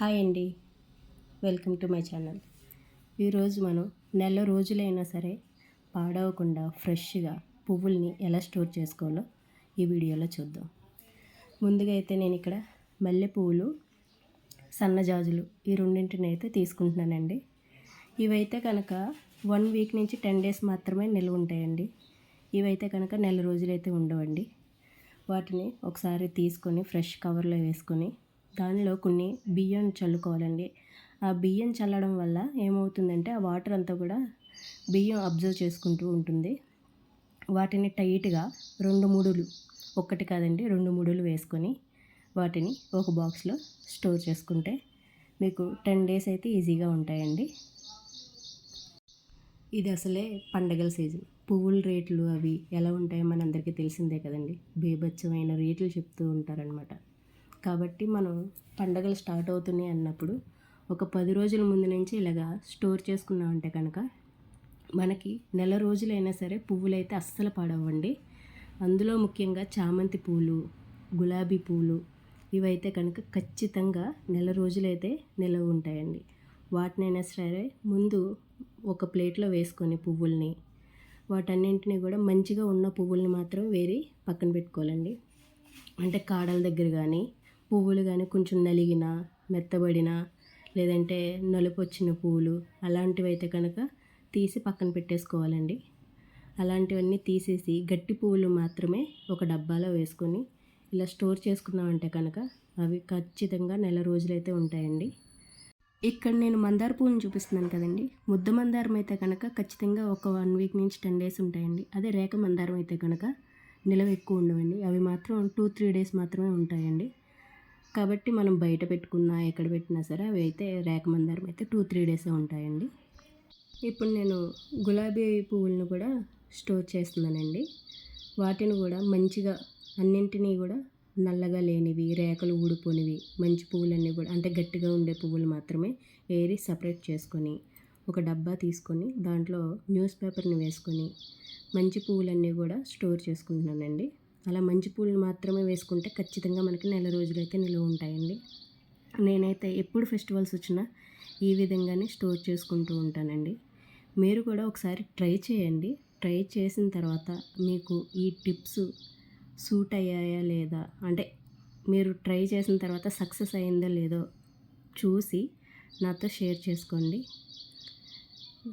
Hi అండి. Welcome to my channel. ఈరోజు మనం నెల రోజులైనా సరే పాడవకుండా ఫ్రెష్గా పువ్వుల్ని ఎలా స్టోర్ చేసుకోవాలో ఈ వీడియోలో చూద్దాం. ముందుగా అయితే నేను ఇక్కడ మల్లె పువ్వులు సన్నజాజులు ఈ రెండింటిని అయితే తీసుకుంటున్నానండి. ఇవైతే కనుక వన్ వీక్ నుంచి టెన్ డేస్ మాత్రమే నిల్వ ఉంటాయండి. ఇవైతే కనుక నెల రోజులైతే ఉండవండి. వాటిని ఒకసారి తీసుకొని ఫ్రెష్ కవర్లో వేసుకొని దానిలో కొన్ని బియ్యం చల్లుకోవాలండి. ఆ బియ్యం చల్లడం వల్ల ఏమవుతుందంటే ఆ వాటర్ అంతా కూడా బియ్యం అబ్జర్వ్ చేసుకుంటూ ఉంటుంది. వాటిని టైట్గా రెండు మూడులు ఒక్కటి కాదండి రెండు మూడులు వేసుకొని వాటిని ఒక బాక్స్లో స్టోర్ చేసుకుంటే మీకు టెన్ డేస్ అయితే ఈజీగా ఉంటాయండి. ఇది అసలే పండగల సీజన్. పువ్వుల రేట్లు అవి ఎలా ఉంటాయో మనందరికీ తెలిసిందే కదండి. బేభత్సమైన రేట్లు చెప్తూ ఉంటారనమాట కాబట్టి మనం పండగలు స్టార్ట్ అవుతున్నాయి అన్నప్పుడు ఒక పది రోజుల ముందు నుంచి ఇలాగా స్టోర్ చేసుకున్నామంటే కనుక మనకి నెల రోజులైనా సరే పువ్వులు అయితే అస్సలు పాడవండి. అందులో ముఖ్యంగా చామంతి పూలు గులాబీ పూలు ఇవైతే కనుక ఖచ్చితంగా నెల రోజులైతే నిలవ ఉంటాయండి. వాటినైనా సరే ముందు ఒక ప్లేట్లో వేసుకొని పువ్వుల్ని వాటన్నింటినీ కూడా మంచిగా ఉన్న పువ్వుల్ని మాత్రం వేరి పక్కన పెట్టుకోవాలండి. అంటే కాడల దగ్గర కానీ పువ్వులు కానీ కొంచెం నలిగిన మెత్తబడిన లేదంటే నలుపు వచ్చిన పువ్వులు అలాంటివి అయితే కనుక తీసి పక్కన పెట్టేసుకోవాలండి. అలాంటివన్నీ తీసేసి గట్టి పువ్వులు మాత్రమే ఒక డబ్బాలో వేసుకొని ఇలా స్టోర్ చేసుకున్నామంటే కనుక అవి ఖచ్చితంగా నెల రోజులైతే ఉంటాయండి. ఇక్కడ నేను మందార పువ్వుని చూపిస్తున్నాను కదండి. ముద్ద మందారం అయితే కనుక ఖచ్చితంగా ఒక వన్ వీక్ నుంచి టెన్ డేస్ ఉంటాయండి. అదే రేఖ మందారం అయితే కనుక నిలవ ఎక్కువ ఉండవండి. అవి మాత్రం టూ త్రీ డేస్ మాత్రమే ఉంటాయండి. కాబట్టి మనం బయట పెట్టుకున్నా ఎక్కడ పెట్టినా సరే అవి అయితే రేక మందారం అయితే టూ త్రీ డేస్ ఉంటాయండి. ఇప్పుడు నేను గులాబీ పువ్వులను కూడా స్టోర్ చేస్తున్నానండి. వాటిని కూడా మంచిగా అన్నింటినీ కూడా నల్లగా లేనివి రేకలు ఊడిపోనివి మంచి పువ్వులన్నీ కూడా అంటే గట్టిగా ఉండే పువ్వులు మాత్రమే ఏరి సపరేట్ చేసుకొని ఒక డబ్బా తీసుకొని దాంట్లో న్యూస్ పేపర్ని వేసుకొని మంచి పువ్వులన్నీ కూడా స్టోర్ చేసుకుంటున్నానండి. అలా మంచి పూలు మాత్రమే వేసుకుంటే ఖచ్చితంగా మనకి నెల రోజులైతే నిలువ ఉంటాయండి. నేనైతే ఎప్పుడు ఫెస్టివల్స్ వచ్చినా ఈ విధంగానే స్టోర్ చేసుకుంటూ ఉంటానండి. మీరు కూడా ఒకసారి ట్రై చేయండి. ట్రై చేసిన తర్వాత మీకు ఈ టిప్స్ సూట్ అయ్యాయా లేదా? అంటే మీరు ట్రై చేసిన తర్వాత సక్సెస్ అయిందో లేదో చూసి నాతో షేర్ చేసుకోండి.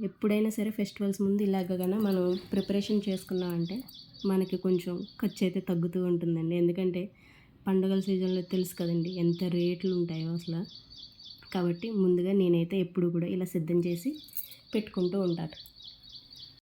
ఎప్పుడైనా సరే ఫెస్టివల్స్ ముందు ఇలాగగానే మనం ప్రిపరేషన్ చేసుకున్నామంటే మనకి కొంచెం ఖర్చు అయితే తగ్గుతూ ఉంటుందండి. ఎందుకంటే పండుగల సీజన్లో తెలుసు కదండి ఎంత రేట్లు ఉంటాయో అసలు. కాబట్టి ముందుగా నేనైతే ఎప్పుడు కూడా ఇలా సిద్ధం చేసి పెట్టుకుంటూ ఉంటాను.